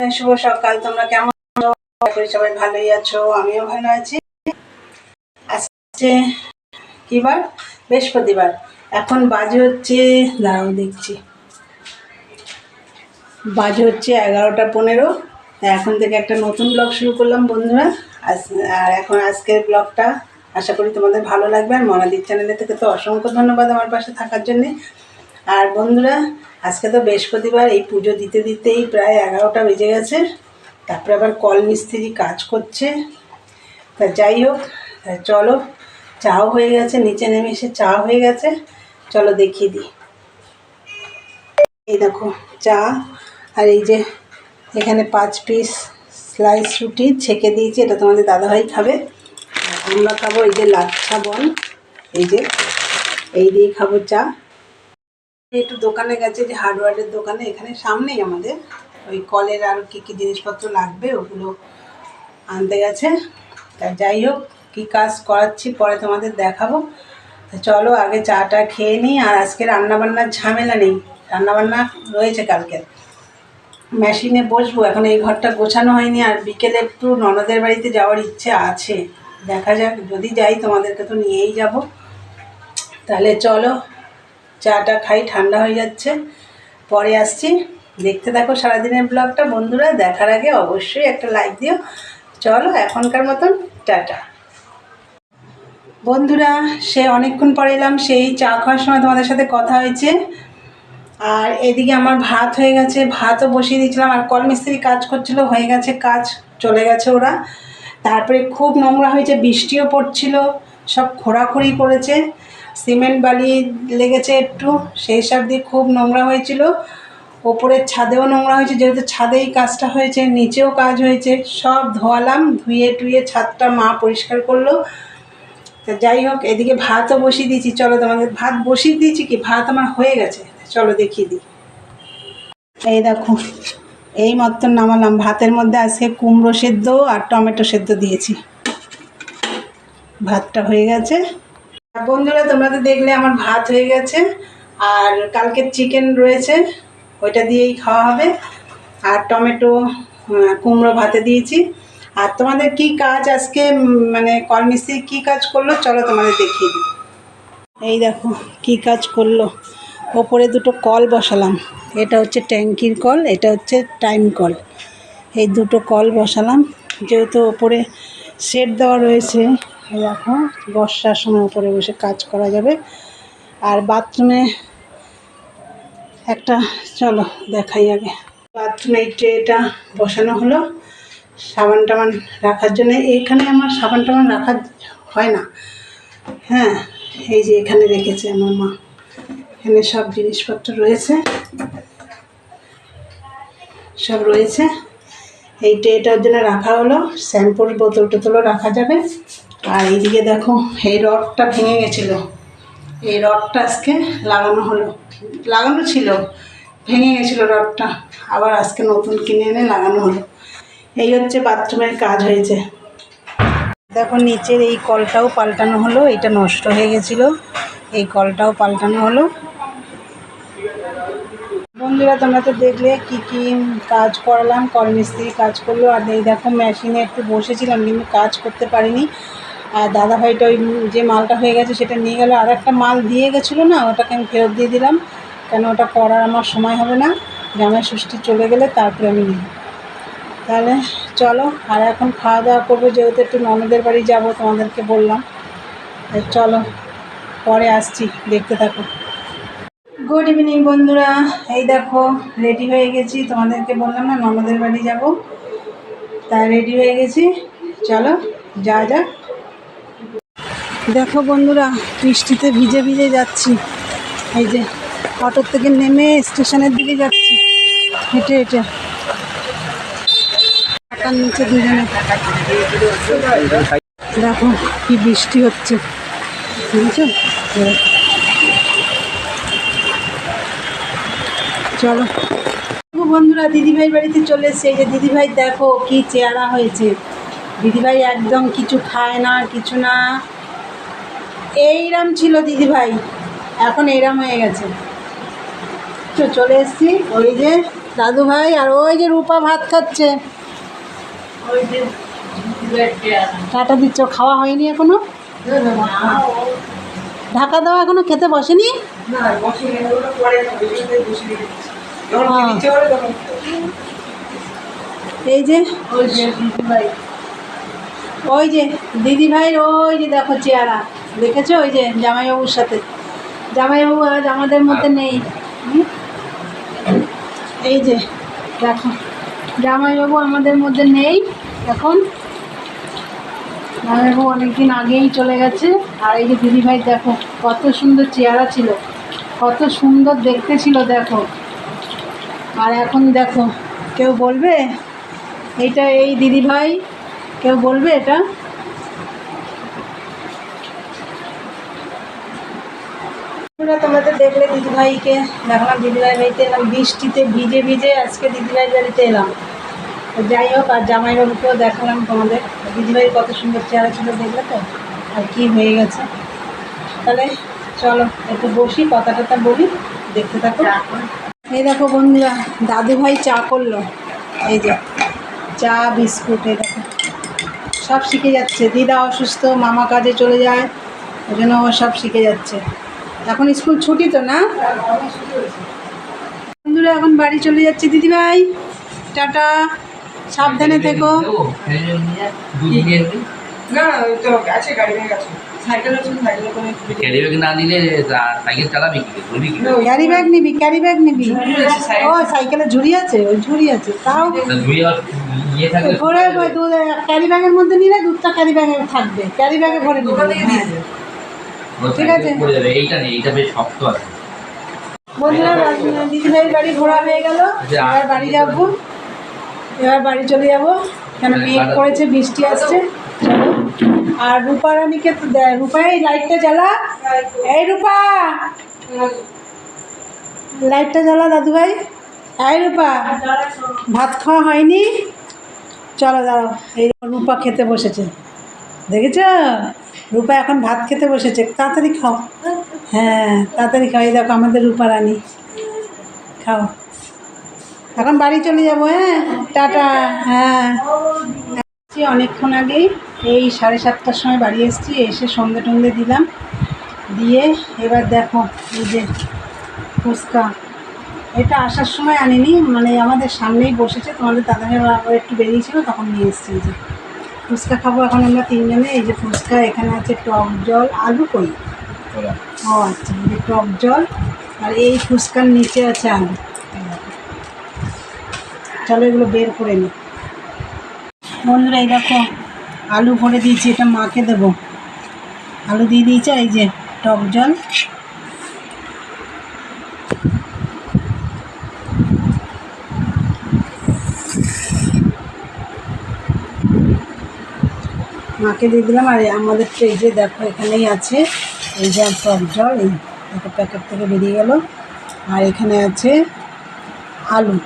হ্যাঁ, শুভ সকাল। তোমরা কেমন করি সবাই ভালোই আছো আমিও ভালো আছি। আজকে কি বার বৃহস্পতিবার। এখন বাজে হচ্ছে দাঁড়াও দেখছি। বাজে হচ্ছে এগারোটা পনেরো। এখন থেকে একটা নতুন ব্লগ শুরু করলাম বন্ধুরা। আর এখন আজকের ব্লগটা আশা করি তোমাদের ভালো লাগবে। আর মনাদির চ্যানেলে থেকে তো অসংখ্য ধন্যবাদ আমার পাশে থাকার জন্যে। আর বন্ধুরা, আজকে তো বৃহস্পতিবার, এই পুজো দিতে দিতেই প্রায় এগারোটা বেজে গেছে। তারপরে আবার কল মিস্ত্রি কাজ করছে। তা যাই হোক চলো, চাও হয়ে গেছে, নিচে নেমে এসে চা হয়ে গেছে। চলো দেখিয়ে দিই। এই দেখো, চা, আর এই যে এখানে পাঁচ পিস স্লাইস রুটি ছেঁকে দিয়েছি, এটা তোমাদের দাদাভাই খাবে। আমরা খাব এই যে লাচ্ছা বন, এই যে, এই দিয়ে খাব চা। একটু দোকানে গেছে যে হার্ডওয়ারের দোকানে, এখানে সামনেই আমাদের ওই কলের আর কী কী জিনিসপত্র লাগবে ওগুলো আনতে গেছে। তা যাই হোক, কী কাজ করাচ্ছি পরে তোমাদের দেখাবো। তা চলো আগে চাটা খেয়ে নিই, আর আজকে রান্নাবান্নার ঝামেলা নেই। রান্নাবান্না রয়েছে কালকে। মেশিনে বসবো, এখন এই ঘরটা গোছানো হয়নি, আর বিকেলে একটু ননদের বাড়িতে যাওয়ার ইচ্ছে আছে। দেখা যাক, যদি যাই তোমাদেরকে তো নিয়েই যাব। তাহলে চলো চাটা খাই, ঠান্ডা হয়ে যাচ্ছে। পরে আসছি। দেখতে থাকো সারাদিনের ব্লগটা। বন্ধুরা, দেখার আগে অবশ্যই একটা লাইক দিও। চলো, এখনকার মতন টাটা। বন্ধুরা, সে অনেকক্ষণ পরে এলাম। সেই চা খাওয়ার সময় তোমাদের সাথে কথা হয়েছে। আর এদিকে আমার ভাত হয়ে গেছে। ভাতও বসিয়ে দিয়েছিলাম। আর কলমিস্ত্রি কাজ করছিল, হয়ে গেছে কাজ, চলে গেছে ওরা। তারপরে খুব নোংরা হয়েছে, বৃষ্টিও পড়ছিল, সব খোঁড়াখুড়ি করেছে। সিমেন্ট বালি লেগেছে একটু, সেই সব দিয়ে খুব নোংরা হয়েছিল। ওপরের ছাদেও নোংরা হয়েছে, যেহেতু ছাদেই কাজটা হয়েছে, নিচেও কাজ হয়েছে, সব ধোয়ালাম, ধুয়ে টুয়ে ছাদটা মা পরিষ্কার করল। তা যাই হোক, এদিকে ভাতও বসিয়ে দিয়েছি। চলো তোমাদের ভাত বসিয়ে দিয়েছি কি? ভাত আমার হয়ে গেছে। চলো দেখিয়ে দিই। এই দেখো, এই মতন নামালাম। ভাতের মধ্যে আজকে কুমড়ো সেদ্ধ আর টমেটো সেদ্ধ দিয়েছি। ভাতটা হয়ে গেছে। বন্ধুরা, তোমরা তো দেখলে আমার ভাত হয়ে গেছে, আর কালকের চিকেন রয়েছে, ওইটা দিয়েই খাওয়া হবে। আর টমেটো কুমড়ো ভাতে দিয়েছি। আর তোমাদের কি কাজ আজকে মানে কলমিস্ত্রি কি কাজ করল, চলো তোমাদের দেখিয়ে দিই। এই দেখো, কি কাজ করল। ওপরে দুটো কল বসালাম। এটা হচ্ছে ট্যাঙ্কির কল, এটা হচ্ছে টাইম কল। এই দুটো কল বসালাম। যেহেতু ওপরে সেট দেওয়া রয়েছে দেখো, বর্ষার সময় উপরে বসে কাজ করা যাবে। আর বাথরুমে একটা, চলো দেখাই আগে। বাথরুমে ট্রেটা বসানো হলো সাবান টাবান রাখার জন্য। এইখানে আমার সাবান টাবান রাখা হয় না। হ্যাঁ এই যে এখানে রেখেছে আমার মা। এখানে সব জিনিসপত্র রয়েছে। সব রয়েছে। এই ট্রেটার জন্য রাখা হলো। শ্যাম্পুর বোতল টোতলও রাখা যাবে। আর এইদিকে দেখো, এই রডটা ভেঙে গেছিল। এই রডটা আজকে লাগানো হলো। লাগানো ছিল, ভেঙে গেছিল রডটা। আবার আজকে নতুন কিনে এনে লাগানো হলো। এই হচ্ছে বাথরুমের কাজ হয়েছে। দেখো, নিচের এই কলটাও পাল্টানো হলো, এটা নষ্ট হয়ে গেছিল। এই কলটাও পাল্টানো হলো। বন্ধুরা, তোমরা তো দেখলে কি কি কাজ করালাম। কল মিস্ত্রি কাজ করল। আর এই দেখো, মেশিনে একটু বসেছিলাম, কিন্তু কাজ করতে পারিনি। আর দাদা ভাইটা ওই যে মালটা হয়ে গেছে সেটা নিয়ে গেলো, আর একটা মাল দিয়ে গেছিল না, ওটাকে আমি ফেরত দিয়ে দিলাম। কেন ওটা করার আমার সময় হবে না জামাই ষষ্ঠী চলে গেলে তারপরে আমি নিই তাহলে চলো, আর এখন খাওয়া দাওয়া করব, যেহেতু একটু ননদের বাড়ি যাব, তোমাদেরকে বললাম। চলো, পরে আসছি, দেখতে থাকো। গুড ইভিনিং বন্ধুরা। এই দেখো রেডি হয়ে গেছি। তোমাদেরকে বললাম না, ননদের বাড়ি যাব। তাই রেডি হয়ে গেছি। চলো যা যা দেখো বন্ধুরা, বৃষ্টিতে ভিজে ভিজে যাচ্ছি। এই যে অটোর থেকে নেমে স্টেশনের দিকে যাচ্ছি। হেঁটে হেঁটে। নিচে দুজনে। দেখো কি বৃষ্টি হচ্ছে। বুঝছ চলো। বন্ধুরা দিদিভাই বাড়িতে চলে এসছে। যে দিদিভাই, দেখো কি চেহারা হয়েছে। দিদিভাই একদম কিছু খায় না, কিছু না। এইরাম ছিল দিদিভাই। এখন এইরাম হয়ে গেছে। তো চলে এসছি ওই যে দাদু ভাই আর ওই যে রূপা ভাত খাচ্ছে। টাটা দিচ্ছ খাওয়া হয়নি এখনও? ঢাকা দেওয়া এখনও খেতে বসেনি? এই যে ওই যে দিদি ভাই ওই যে দেখো চেহারা। দেখেছ? ওই যে জামাইবাবুর সাথে। জামাইবাবু আজ আমাদের মধ্যে নেই। এই যে দেখো জামাইবাবু আমাদের মধ্যে নেই এখন। জামাইবাবু অনেকদিন আগেই চলে গেছে। আর এই যে দিদি ভাই দেখো, কত সুন্দর চেহারা ছিল। কত সুন্দর দেখতে ছিল, দেখো। আর এখন দেখো, কেউ বলবে? এইটা এই দিদি ভাই কেউ বলবে এটা? তোমাদের দেখলে দিদিভাইকে দেখালাম দিদিভাই বাড়িতে এলাম, বৃষ্টিতে ভিজে ভিজে আজকে দিদিভাই বাড়িতে এলাম যাই হোক, আর জামাইবাবুকেও দেখালাম তোমাদের। দিদিভাই কত সুন্দর চেহারা ছিল, দেখলে তো? আর কি হয়ে গেছে? তাহলে চলো, একটু বসি কথা টথা বলি, দেখতে থাকো। এই দেখো বন্ধুরা দাদু ভাই চা করল। এই যে, চা, বিস্কুট, এই দেখো। সব শিখে যাচ্ছে। দিদা অসুস্থ, মামা কাজে চলে যায়, ওই জন্য ও সব শিখে যাচ্ছে। এখন স্কুল ছুটি তো না? বন্ধুরা এখন বাড়ি চলে যাচ্ছে দিদিভাই। টাটা সাবধানে থেকো। না ওই তো আছে গাড়ি নিয়ে গেছে। সাইকেল আছে সাইকেল করে? ক্যারি ব্যাগ নিবি ক্যারি ব্যাগ নিবি। ও সাইকেলে ঝুড়ি আছে ওই ঝুড়ি আছে তাও আর ইয়ে ভরে দুধ ক্যারি ব্যাগের মধ্যে নিলে দুধটা ক্যারি ব্যাগে থাকবে ক্যারি ব্যাগে ভরে নিবি। ঠিক আছে। এইটা নেই এইটা বেশ শক্ত আছে। বন্ধুরা দিদিভাইয়ের বাড়ি ঘোরা হয়ে গেল। আচ্ছা, এবার বাড়ি যাব। এবার বাড়ি চলে যাব। কেন মেঘ পড়েছে বৃষ্টি আসছে। আর রূপা রানীকে তো দেয় রূপা এই লাইটটা জ্বালা। এই রূপা! লাইটটা জ্বালা দাদু ভাই এই রূপা ভাত খাওয়া হয়নি। চলো দাঁড়াও এই রূপা খেতে বসেছে। দেখেছ? রূপা এখন ভাত খেতে বসেছে। তাড়াতাড়ি খাও। হ্যাঁ তাড়াতাড়ি খাও। এই দেখো আমাদের রূপা রানী। খাও। এখন বাড়ি চলে যাব হ্যাঁ? টাটা। হ্যাঁ। অনেকক্ষণ আগেই। এই সাড়ে সাতটার সময় বাড়ি এসেছি। এসে সন্ধে টন্ধে দিলাম। দিয়ে এবার দেখো এই যে ফুচকা। এটা আসার সময় আনিনি। মানে আমাদের সামনেই বসেছে। তোমাদের আবার একটু বেরিয়েছিল, তখন নিয়ে এসেছি যে। ফুচকা খাব এখন আমরা তিনজনে এই যে ফুচকা এখানে আছে টক জল আলু কই? ও আচ্ছা এই টক জল আর এই ফুচকার নিচে আছে আলু। চলো এগুলো বের করে নিই বন্ধুরা এই দেখো আলু ভরে দিয়েছি এটা মাকে দেবো। আলু দিয়ে দিয়েছে এই যে টক জল। মাকে দিয়ে দিলাম, আর আমাদের যে দেখো এখানেই আছে এই যে টক জল, এই দেখো প্যাকেট থেকে বেরিয়ে গেল। আর এখানে আছে আলু।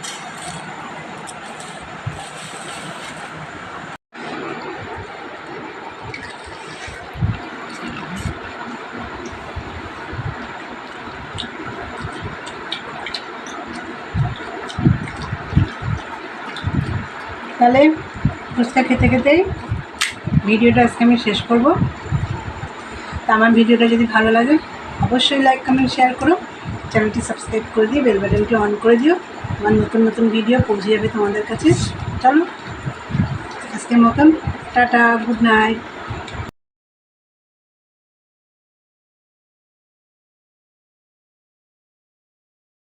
তাহলে ফুচকা খেতে খেতেই ভিডিওটা আজকে আমি শেষ করব। তা আমার ভিডিওটা যদি ভালো লাগে, অবশ্যই লাইক কমেন্ট শেয়ার করো। চ্যানেলটি সাবস্ক্রাইব করে দিয়ে বেল বাটনটি অন করে দিও। আমার নতুন নতুন ভিডিও পৌঁছে যাবে তোমাদের কাছে। চলো, আজকের মতন, টাটা গুড নাইট